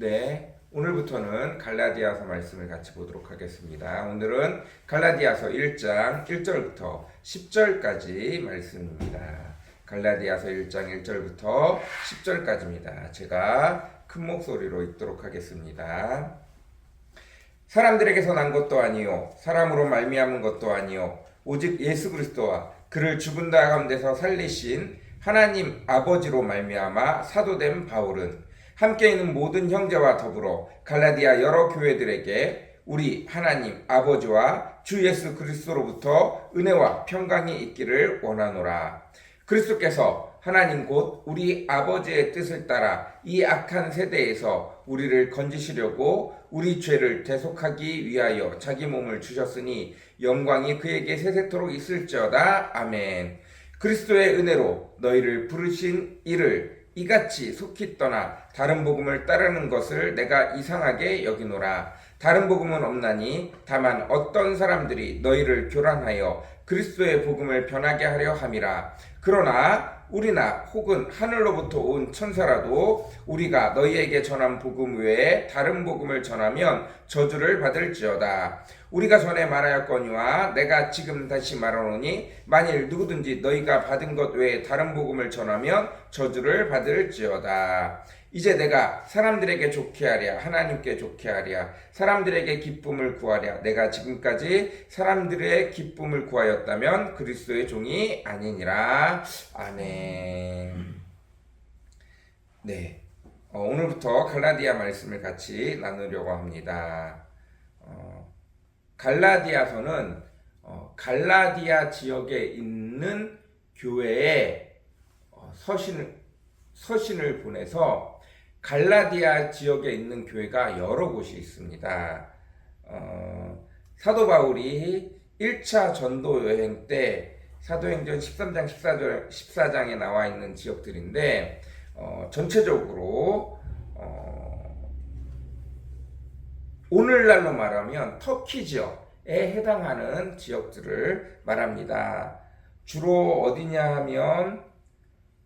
네, 오늘부터는 갈라디아서 말씀을 같이 보도록 하겠습니다. 오늘은 갈라디아서 1장 1절부터 10절까지 말씀입니다. 갈라디아서 1장 1절부터 10절까지입니다. 제가 큰 목소리로 읽도록 하겠습니다. 사람들에게서 난 것도 아니요 사람으로 말미암은 것도 아니요 오직 예수 그리스도와 그를 죽은 자 가운데서 살리신 하나님 아버지로 말미암아 사도된 바울은 함께 있는 모든 형제와 더불어 갈라디아 여러 교회들에게 우리 하나님 아버지와 주 예수 그리스도로부터 은혜와 평강이 있기를 원하노라 그리스도께서 하나님 곧 우리 아버지의 뜻을 따라 이 악한 세대에서 우리를 건지시려고 우리 죄를 대속하기 위하여 자기 몸을 주셨으니 영광이 그에게 세세토록 있을지어다 아멘. 그리스도의 은혜로 너희를 부르신 이를 이같이 속히 떠나 다른 복음을 따르는 것을 내가 이상하게 여기노라. 다른 복음은 없나니 다만 어떤 사람들이 너희를 교란하여 그리스도의 복음을 변하게 하려 함이라. 그러나 우리나 혹은 하늘로부터 온 천사라도 우리가 너희에게 전한 복음 외에 다른 복음을 전하면 저주를 받을지어다. 우리가 전에 말하였거니와 내가 지금 다시 말하노니 만일 누구든지 너희가 받은 것 외에 다른 복음을 전하면 저주를 받을지어다. 이제 내가 사람들에게 좋게 하랴 하나님께 좋게 하랴 사람들에게 기쁨을 구하랴 내가 지금까지 사람들의 기쁨을 구하였다면 그리스도의 종이 아니니라 아멘. 네 어, 오늘부터 갈라디아 말씀을 같이 나누려고 합니다. 어, 갈라디아서는 어, 갈라디아 지역에 있는 교회에 어, 서신을 서신을 보내서 갈라디아 지역에 있는 교회가 여러 곳이 있습니다. 어, 사도 바울이 1차 전도 여행 때 사도행전 13장 14절, 14장에 나와 있는 지역들인데 어, 전체적으로 어, 오늘날로 말하면 터키 지역에 해당하는 지역들을 말합니다. 주로 어디냐 하면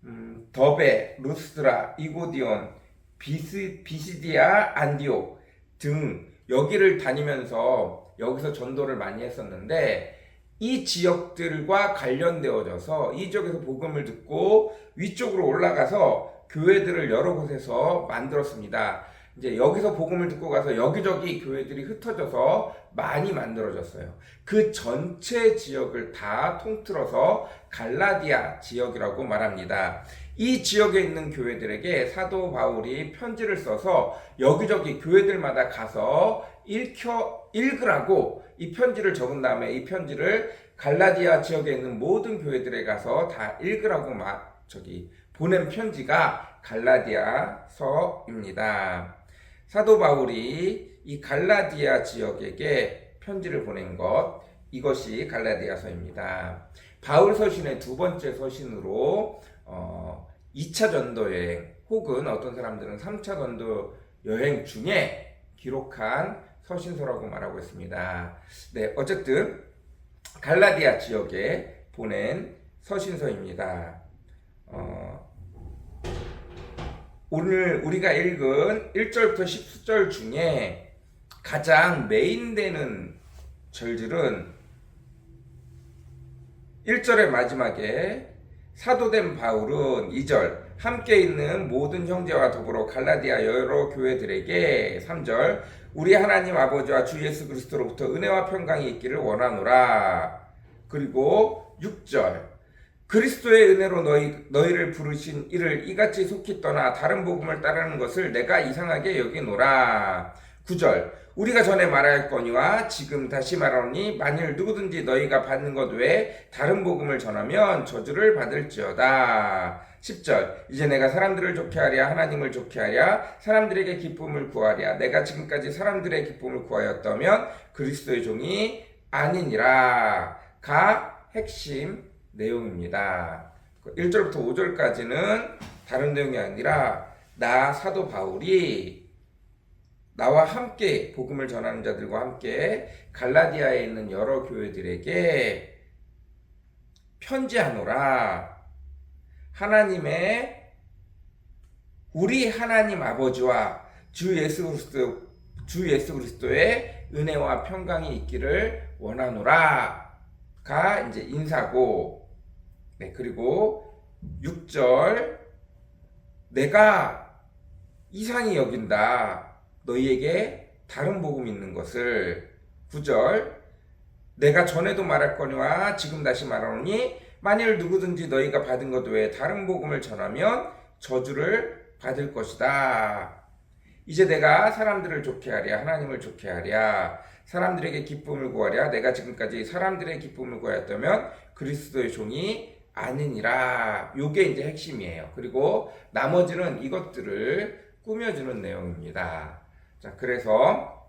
음, 더베, 루스드라, 이고디온, 비스, 비시디아, 안디옥 등 여기를 다니면서 여기서 전도를 많이 했었는데 이 지역들과 관련되어져서 이 지역에서 복음을 듣고 위쪽으로 올라가서 교회들을 여러 곳에서 만들었습니다. 이제 여기서 복음을 듣고 가서 여기저기 교회들이 흩어져서 많이 만들어졌어요. 그 전체 지역을 다 통틀어서 갈라디아 지역이라고 말합니다. 이 지역에 있는 교회들에게 사도 바울이 편지를 써서 여기저기 교회들마다 가서 읽혀 읽으라고 이 편지를 적은 다음에 이 편지를 갈라디아 지역에 있는 모든 교회들에 가서 다 읽으라고 막 저기 보낸 편지가 갈라디아서입니다. 사도 바울이 이 갈라디아 지역에게 편지를 보낸 것 이것이 갈라디아서입니다. 바울 서신의 두 번째 서신으로 어, 2차 전도 여행 혹은 어떤 사람들은 3차 전도 여행 중에 기록한 서신서라고 말하고 있습니다. 네, 어쨌든 갈라디아 지역에 보낸 서신서입니다. 어, 오늘 우리가 읽은 1절부터 10절 중에 가장 메인되는 절들은 1절의 마지막에 사도된 바울은 2절 함께 있는 모든 형제와 더불어 갈라디아 여러 교회들에게 3절 우리 하나님 아버지와 주 예수 그리스도로부터 은혜와 평강이 있기를 원하노라. 그리고 6절 그리스도의 은혜로 너희, 너희를 부르신 이를 이같이 속히 떠나 다른 복음을 따르는 것을 내가 이상하게 여기노라. 9절 우리가 전에 말하였거니와 지금 다시 말하노니 만일 누구든지 너희가 받는 것 외에 다른 복음을 전하면 저주를 받을지어다. 10절 이제 내가 사람들을 좋게 하랴 하나님을 좋게 하랴 사람들에게 기쁨을 구하랴 내가 지금까지 사람들의 기쁨을 구하였다면 그리스도의 종이 아니니라. 가 핵심 내용입니다. 1절부터 5절까지는 다른 내용이 아니라 나 사도 바울이 나와 함께 복음을 전하는 자들과 함께 갈라디아에 있는 여러 교회들에게 편지하노라 하나님의 우리 하나님 아버지와 주 예수 그리스도 주 예수 그리스도의 은혜와 평강이 있기를 원하노라가 이제 인사고 네 그리고 6절 내가 이상히 여긴다 너희에게 다른 복음 있는 것을 9절 내가 전에도 말할거니와 지금 다시 말하노니 만일 누구든지 너희가 받은 것 외에 다른 복음을 전하면 저주를 받을 것이다. 이제 내가 사람들을 좋게 하랴 하나님을 좋게 하랴 사람들에게 기쁨을 구하랴 내가 지금까지 사람들의 기쁨을 구하였다면 그리스도의 종이 아니니라 요게 이제 핵심이에요. 그리고 나머지는 이것들을 꾸며주는 내용입니다. 자 그래서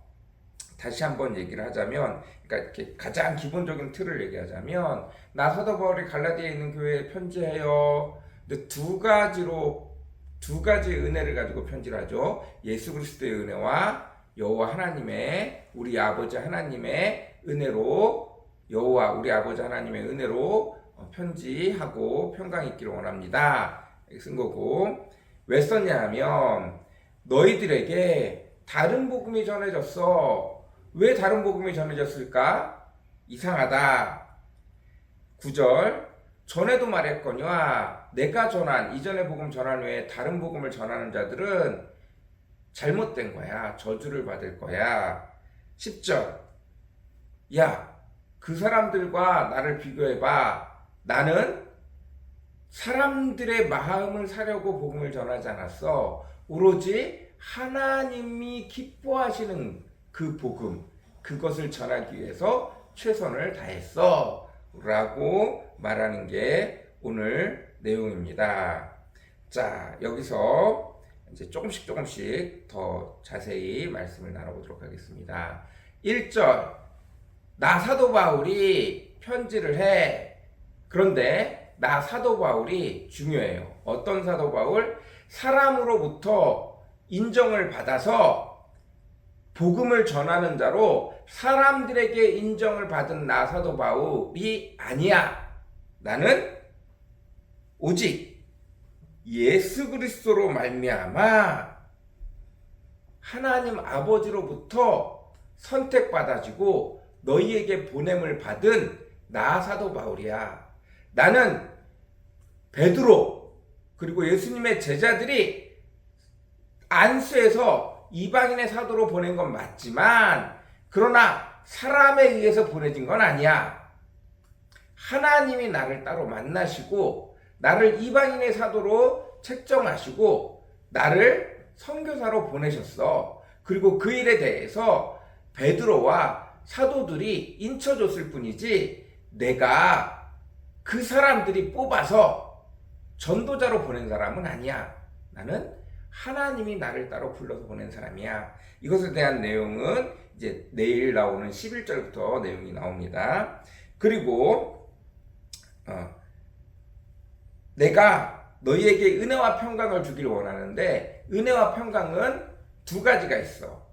다시 한번 얘기를 하자면 그러니까 가장 기본적인 틀을 얘기하자면 나 사도 바울이 갈라디아에 있는 교회에 편지해요. 근데 두 가지로 두 가지 은혜를 가지고 편지를 하죠. 예수 그리스도의 은혜와 여호와 하나님의 우리 아버지 하나님의 은혜로 여호와 우리 아버지 하나님의 은혜로 어, 편지하고 평강 있기를 원합니다. 쓴 거고 왜 썼냐 하면 너희들에게 다른 복음이 전해졌어. 왜 다른 복음이 전해졌을까? 이상하다. 9절 전에도 말했거니와 내가 전한 이전의 복음 전한 외에 다른 복음을 전하는 자들은 잘못된 거야. 저주를 받을 거야. 10절. 야, 그 사람들과 나를 비교해 봐. 나는 사람들의 마음을 사려고 복음을 전하지 않았어. 오로지 하나님이 기뻐하시는 그 복음, 그것을 전하기 위해서 최선을 다했어. 라고 말하는 게 오늘 내용입니다. 자, 여기서 이제 조금씩 조금씩 더 자세히 말씀을 나눠보도록 하겠습니다. 1절, 나 사도 바울이 편지를 해. 그런데 나 사도 바울이 중요해요. 어떤 사도 바울? 사람으로부터 인정을 받아서 복음을 전하는 자로 사람들에게 인정을 받은 나 사도 바울이 아니야. 나는 오직 예수 그리스도로 말미암아 하나님 아버지로부터 선택받아지고 너희에게 보냄을 받은 나 사도 바울이야. 나는 베드로 그리고 예수님의 제자들이 안수해서 이방인의 사도로 보낸 건 맞지만 그러나 사람에 의해서 보내진 건 아니야. 하나님이 나를 따로 만나시고 나를 이방인의 사도로 책정하시고 나를 선교사로 보내셨어. 그리고 그 일에 대해서 베드로와 사도들이 인쳐줬을 뿐이지 내가 그 사람들이 뽑아서 전도자로 보낸 사람은 아니야. 나는 하나님이 나를 따로 불러서 보낸 사람이야. 이것에 대한 내용은 이제 내일 나오는 11절부터 내용이 나옵니다. 그리고 어, 내가 너희에게 은혜와 평강을 주기를 원하는데 은혜와 평강은 두 가지가 있어.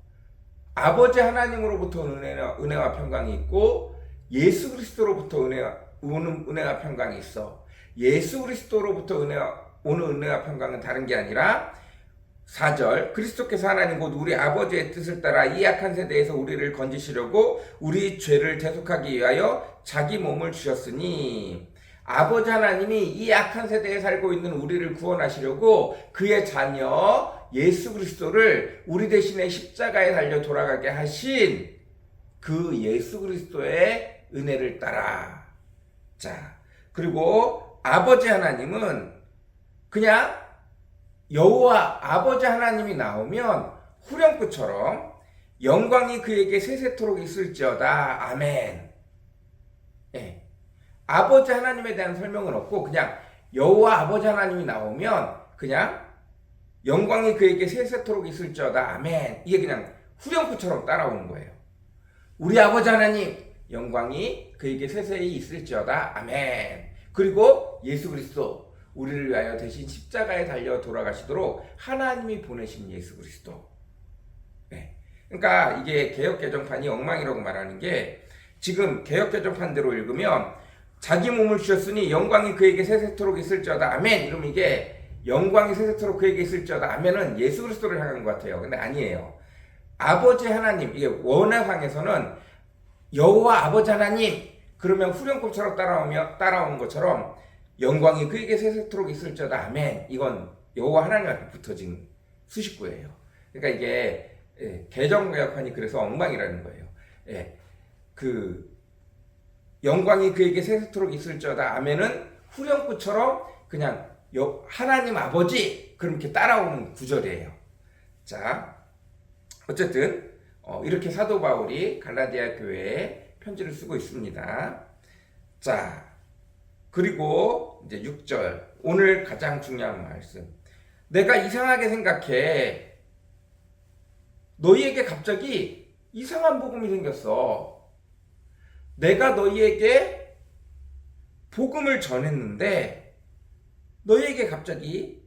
아버지 하나님으로부터 은혜와, 은혜와 평강이 있고 예수 그리스도로부터 은혜와 오는 은혜와 평강이 있어. 예수 그리스도로부터 은혜와 오는 은혜와 평강은 다른 게 아니라 4절 그리스도께서 하나님 곧 우리 아버지의 뜻을 따라 이 약한 세대에서 우리를 건지시려고 우리 죄를 대속하기 위하여 자기 몸을 주셨으니 아버지 하나님이 이 약한 세대에 살고 있는 우리를 구원하시려고 그의 자녀 예수 그리스도를 우리 대신에 십자가에 달려 돌아가게 하신 그 예수 그리스도의 은혜를 따라 자 그리고 아버지 하나님은 그냥 여호와 아버지 하나님이 나오면 후렴구처럼 영광이 그에게 세세토록 있을지어다. 아멘. 예. 아버지 하나님에 대한 설명은 없고 그냥 여호와 아버지 하나님이 나오면 그냥 영광이 그에게 세세토록 있을지어다. 아멘. 이게 그냥 후렴구처럼 따라오는 거예요. 우리 아버지 하나님 영광이 그에게 세세히 있을지어다. 아멘. 그리고 예수 그리스도 우리를 위하여 대신 십자가에 달려 돌아가시도록 하나님이 보내신 예수 그리스도. 네. 그러니까 이게 개혁 개정판이 엉망이라고 말하는 게 지금 개혁 개정판대로 읽으면 자기 몸을 주셨으니 영광이 그에게 세세토록 있을지어다. 아멘. 이러면 이게 영광이 세세토록 그에게 있을지어다 하면은 예수 그리스도를 향한 것 같아요. 근데 아니에요. 아버지 하나님 이게 원어상에서는 여호와 아버지 하나님 그러면 후렴구처럼 따라오며 따라오는 것처럼 영광이 그에게 세세토록 있을지어다 아멘 이건 여호와 하나님 앞에 붙어진 수식구예요. 그러니까 이게 예, 개정 개혁판이 그래서 엉망이라는 거예요. 예, 그 영광이 그에게 세세토록 있을지어다 아멘은 후렴구처럼 그냥 여- 하나님 아버지 그럼 이렇게 따라오는 구절이에요. 자, 어쨌든 어, 이렇게 사도 바울이 갈라디아 교회에 편지를 쓰고 있습니다. 자, 그리고 이제 6절 오늘 가장 중요한 말씀. 내가 이상하게 생각해. 너희에게 갑자기 이상한 복음이 생겼어. 내가 너희에게 복음을 전했는데 너희에게 갑자기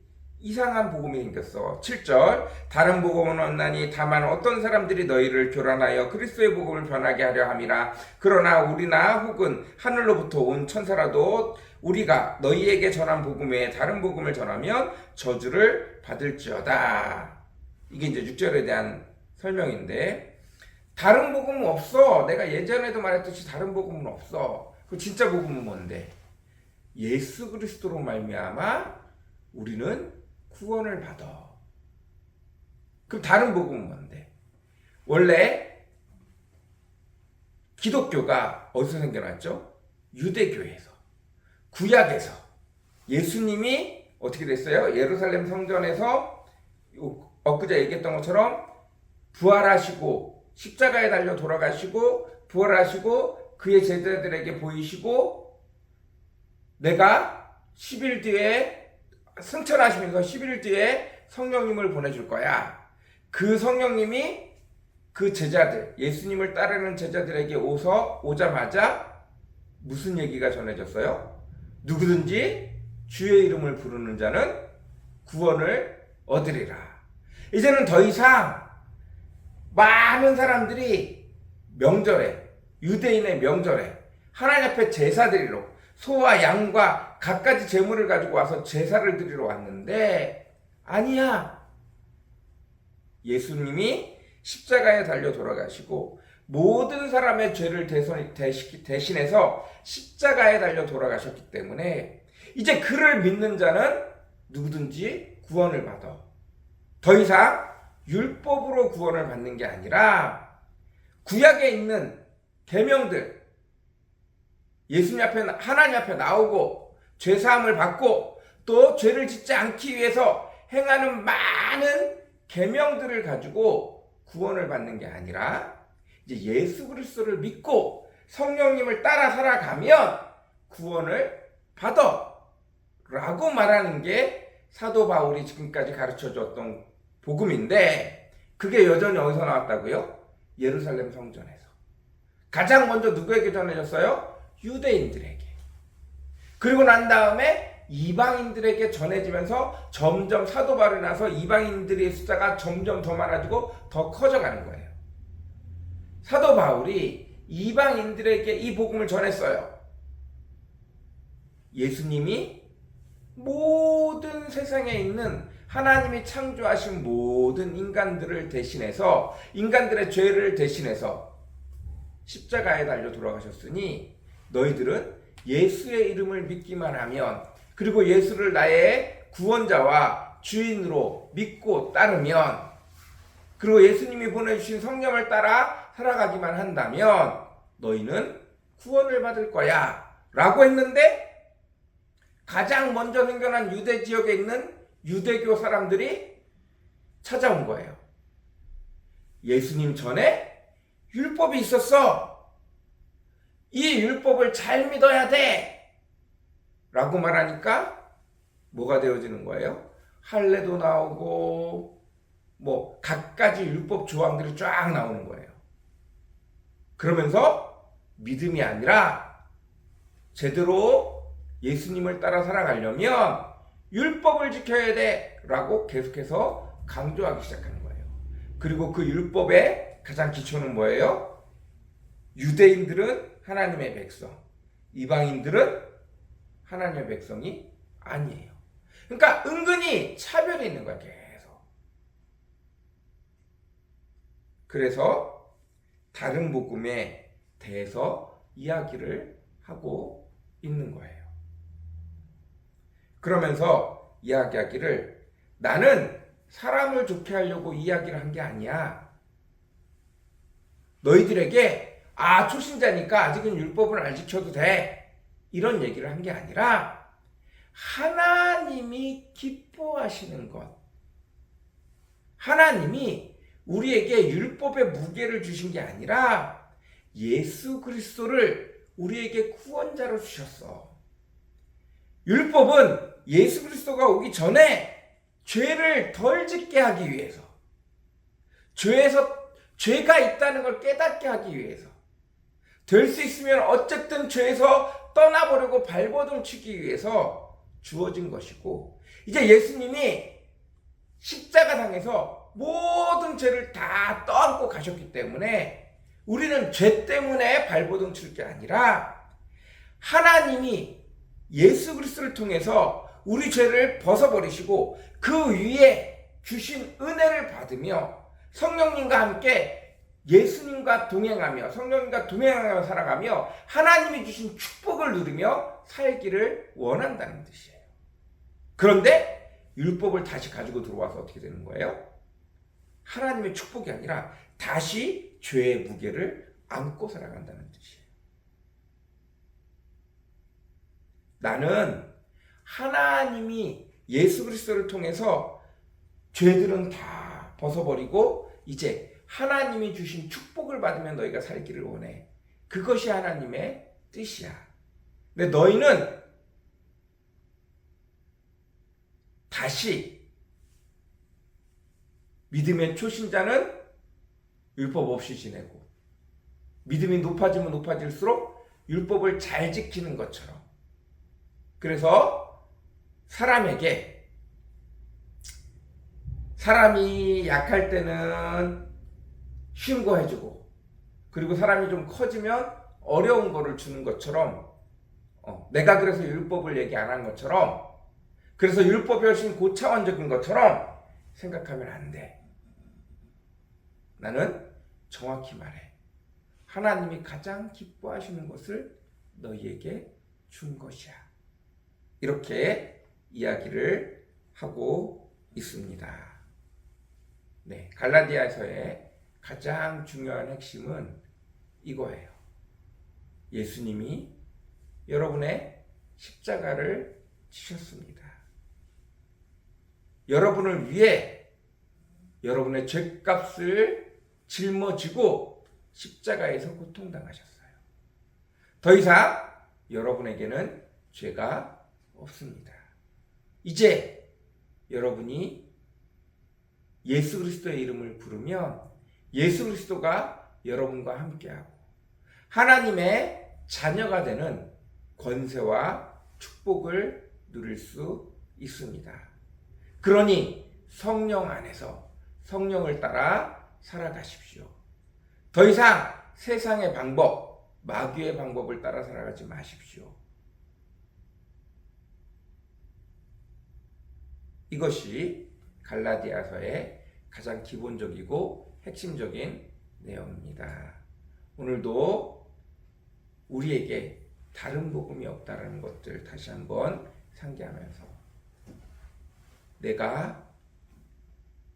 이상한 복음이 생겼어. 7절 다른 복음은 없나니 다만 어떤 사람들이 너희를 교란하여 그리스도의 복음을 변하게 하려 함이라. 그러나 우리나 혹은 하늘로부터 온 천사라도 우리가 너희에게 전한 복음 외에 다른 복음을 전하면 저주를 받을지어다. 이게 이제 6절에 대한 설명인데 다른 복음은 없어. 내가 예전에도 말했듯이 다른 복음은 없어. 그 진짜 복음은 뭔데? 예수 그리스도로 말미암아 우리는 구원을 받아. 그럼 다른 복음은 뭔데? 원래 기독교가 어디서 생겨났죠? 유대교에서. 구약에서. 예수님이 어떻게 됐어요? 예루살렘 성전에서 엊그제 얘기했던 것처럼 부활하시고 십자가에 달려 돌아가시고 부활하시고 그의 제자들에게 보이시고 내가 10일 뒤에 승천하시면서 10일 뒤에 성령님을 보내줄 거야. 그 성령님이 그 제자들, 예수님을 따르는 제자들에게 오서 오자마자 무슨 얘기가 전해졌어요? 누구든지 주의 이름을 부르는 자는 구원을 얻으리라. 이제는 더 이상 많은 사람들이 명절에, 유대인의 명절에 하나님 앞에 제사 드리러 소와 양과 갖가지 제물을 가지고 와서 제사를 드리러 왔는데 아니야. 예수님이 십자가에 달려 돌아가시고 모든 사람의 죄를 대신해서 십자가에 달려 돌아가셨기 때문에 이제 그를 믿는 자는 누구든지 구원을 받아. 더 이상 율법으로 구원을 받는 게 아니라 구약에 있는 계명들 예수님 앞에 하나님 앞에 나오고 죄 사함을 받고 또 죄를 짓지 않기 위해서 행하는 많은 계명들을 가지고 구원을 받는 게 아니라 이제 예수 그리스도를 믿고 성령님을 따라 살아가면 구원을 받아라고 말하는 게 사도 바울이 지금까지 가르쳐 줬던 복음인데 그게 여전히 어디서 나왔다고요? 예루살렘 성전에서. 가장 먼저 누구에게 전해졌어요? 유대인들에게. 그리고 난 다음에 이방인들에게 전해지면서 점점 사도 바울이 나서 이방인들의 숫자가 점점 더 많아지고 더 커져가는 거예요. 사도 바울이 이방인들에게 이 복음을 전했어요. 예수님이 모든 세상에 있는 하나님이 창조하신 모든 인간들을 대신해서 인간들의 죄를 대신해서 십자가에 달려 돌아가셨으니 너희들은 예수의 이름을 믿기만 하면 그리고 예수를 나의 구원자와 주인으로 믿고 따르면 그리고 예수님이 보내주신 성령을 따라 살아가기만 한다면 너희는 구원을 받을 거야 라고 했는데 가장 먼저 생겨난 유대 지역에 있는 유대교 사람들이 찾아온 거예요. 예수님 전에 율법이 있었어. 이 율법을 잘 믿어야 돼. 라고 말하니까 뭐가 되어지는 거예요? 할례도 나오고 뭐 갖가지 율법 조항들이 쫙 나오는 거예요. 그러면서 믿음이 아니라 제대로 예수님을 따라 살아가려면 율법을 지켜야 돼 라고 계속해서 강조하기 시작하는 거예요. 그리고 그 율법의 가장 기초는 뭐예요? 유대인들은 하나님의 백성, 이방인들은 하나님의 백성이 아니에요. 그러니까 은근히 차별이 있는 거야, 계속. 그래서 다른 복음에 대해서 이야기를 하고 있는 거예요. 그러면서 이야기하기를 나는 사람을 좋게 하려고 이야기를 한 게 아니야. 너희들에게 아 초신자니까 아직은 율법을 안 지켜도 돼. 이런 얘기를 한 게 아니라 하나님이 기뻐하시는 것. 하나님이 우리에게 율법의 무게를 주신 게 아니라 예수 그리스도를 우리에게 구원자로 주셨어. 율법은 예수 그리스도가 오기 전에 죄를 덜 짓게 하기 위해서 죄에서 죄가 있다는 걸 깨닫게 하기 위해서 될 수 있으면 어쨌든 죄에서 떠나보려고 발버둥 치기 위해서 주어진 것이고 이제 예수님이 십자가상에서 모든 죄를 다 떠안고 가셨기 때문에 우리는 죄 때문에 발버둥 칠 게 아니라 하나님이 예수 그리스도를 통해서 우리 죄를 벗어버리시고 그 위에 주신 은혜를 받으며 성령님과 함께 예수님과 동행하며 성령님과 동행하며 살아가며 하나님이 주신 축복을 누리며 살기를 원한다는 뜻이에요. 그런데 율법을 다시 가지고 들어와서 어떻게 되는 거예요? 하나님의 축복이 아니라 다시 죄의 무게를 안고 살아간다는 뜻이에요. 나는 하나님이 예수 그리스도를 통해서 죄들은 다 벗어버리고 이제 하나님이 주신 축복을 받으며 너희가 살기를 원해. 그것이 하나님의 뜻이야. 근데 너희는 다시 믿음의 초신자는 율법 없이 지내고 믿음이 높아지면 높아질수록 율법을 잘 지키는 것처럼 그래서 사람에게 사람이 약할 때는 쉬운 거 해주고 그리고 사람이 좀 커지면 어려운 거를 주는 것처럼 어, 내가 그래서 율법을 얘기 안 한 것처럼 그래서 율법이 훨씬 고차원적인 것처럼 생각하면 안 돼. 나는 정확히 말해. 하나님이 가장 기뻐하시는 것을 너희에게 준 것이야. 이렇게 이야기를 하고 있습니다. 네, 갈라디아서의 가장 중요한 핵심은 이거예요. 예수님이 여러분의 십자가를 지셨습니다. 여러분을 위해 여러분의 죄값을 짊어지고 십자가에서 고통당하셨어요. 더 이상 여러분에게는 죄가 없습니다. 이제 여러분이 예수 그리스도의 이름을 부르면 예수 그리스도가 여러분과 함께하고 하나님의 자녀가 되는 권세와 축복을 누릴 수 있습니다. 그러니 성령 안에서 성령을 따라 살아가십시오. 더 이상 세상의 방법, 마귀의 방법을 따라 살아가지 마십시오. 이것이 갈라디아서의 가장 기본적이고 핵심적인 내용입니다. 오늘도 우리에게 다른 복음이 없다라는 것들 다시 한번 상기하면서 내가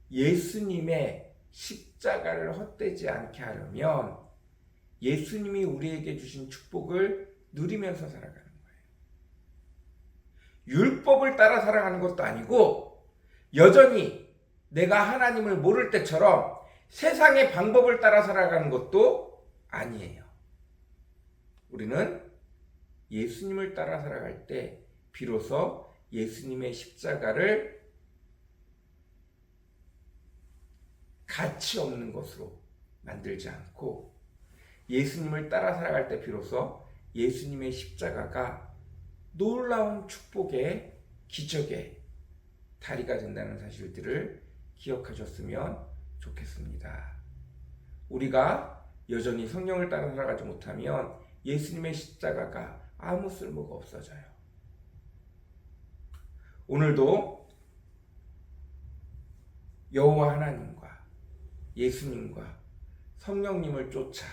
예수님의 십자가를 헛되지 않게 하려면 예수님이 우리에게 주신 축복을 누리면서 살아가는 거예요. 율법을 따라 살아가는 것도 아니고 여전히 내가 하나님을 모를 때처럼 세상의 방법을 따라 살아가는 것도 아니에요. 우리는 예수님을 따라 살아갈 때 비로소 예수님의 십자가를 가치 없는 것으로 만들지 않고 예수님을 따라 살아갈 때 비로소 예수님의 십자가가 놀라운 축복의 기적의 다리가 된다는 사실들을 기억하셨으면 좋겠습니다. 우리가 여전히 성령을 따라 살아가지 못하면 예수님의 십자가가 아무 쓸모가 없어져요. 오늘도 여호와 하나님과 예수님과 성령님을 쫓아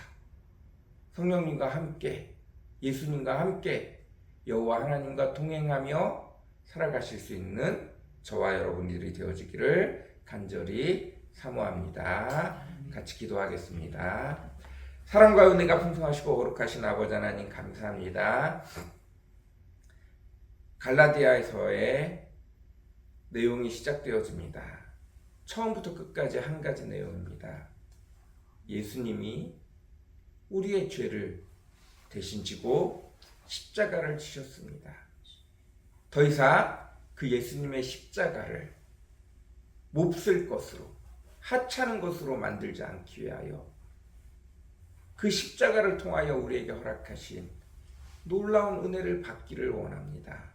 성령님과 함께 예수님과 함께 여호와 하나님과 동행하며 살아가실 수 있는 저와 여러분들이 되어지기를 간절히 사모합니다. 같이 기도하겠습니다. 사랑과 은혜가 풍성하시고 거룩하신 아버지 하나님 감사합니다. 갈라디아에서의 내용이 시작되어집니다. 처음부터 끝까지 한 가지 내용입니다. 예수님이 우리의 죄를 대신 지고 십자가를 지셨습니다. 더 이상 그 예수님의 십자가를 몹쓸 것으로 하찮은 것으로 만들지 않기 위하여 그 십자가를 통하여 우리에게 허락하신 놀라운 은혜를 받기를 원합니다.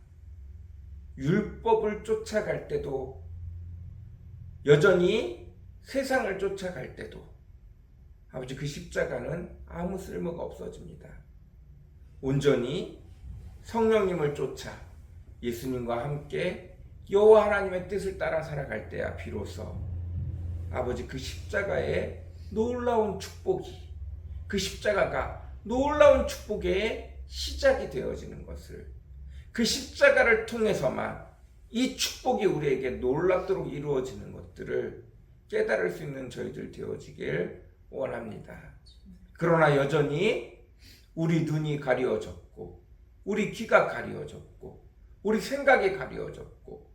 율법을 쫓아갈 때도 여전히 세상을 쫓아갈 때도 아버지 그 십자가는 아무 쓸모가 없어집니다. 온전히 성령님을 쫓아 예수님과 함께 여호와 하나님의 뜻을 따라 살아갈 때야 비로소 아버지 그 십자가의 놀라운 축복이 그 십자가가 놀라운 축복의 시작이 되어지는 것을 그 십자가를 통해서만 이 축복이 우리에게 놀랍도록 이루어지는 것들을 깨달을 수 있는 저희들 되어지길 원합니다. 그러나 여전히 우리 눈이 가려졌고, 우리 귀가 가려졌고, 우리 생각이 가려졌고,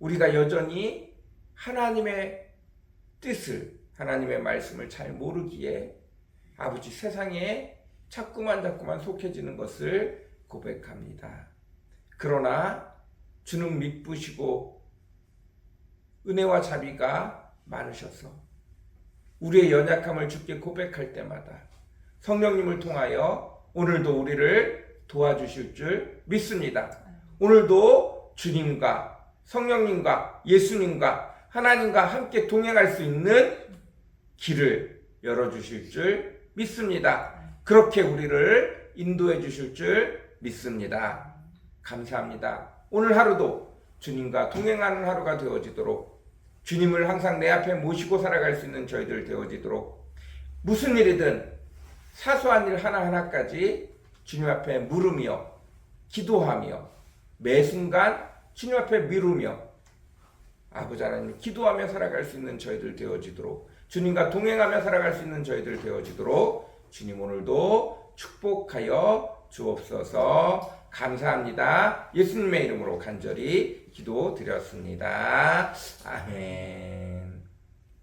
우리가 여전히 하나님의 뜻을, 하나님의 말씀을 잘 모르기에 아버지 세상에 자꾸만 자꾸만 속해지는 것을 고백합니다. 그러나 주는 미쁘시고 은혜와 자비가 많으셔서 우리의 연약함을 주께 고백할 때마다 성령님을 통하여 오늘도 우리를 도와주실 줄 믿습니다. 오늘도 주님과 성령님과 예수님과 하나님과 함께 동행할 수 있는 길을 열어주실 줄 믿습니다. 그렇게 우리를 인도해 주실 줄 믿습니다. 감사합니다. 오늘 하루도 주님과 동행하는 하루가 되어지도록 주님을 항상 내 앞에 모시고 살아갈 수 있는 저희들 되어지도록 무슨 일이든 사소한 일 하나하나까지 주님 앞에 물으며 기도하며 매 순간 주님 앞에 미루며 아버지 하나님 기도하며 살아갈 수 있는 저희들 되어지도록 주님과 동행하며 살아갈 수 있는 저희들 되어지도록 주님 오늘도 축복하여 주옵소서 감사합니다. 예수님의 이름으로 간절히 기도 드렸습니다. 아멘.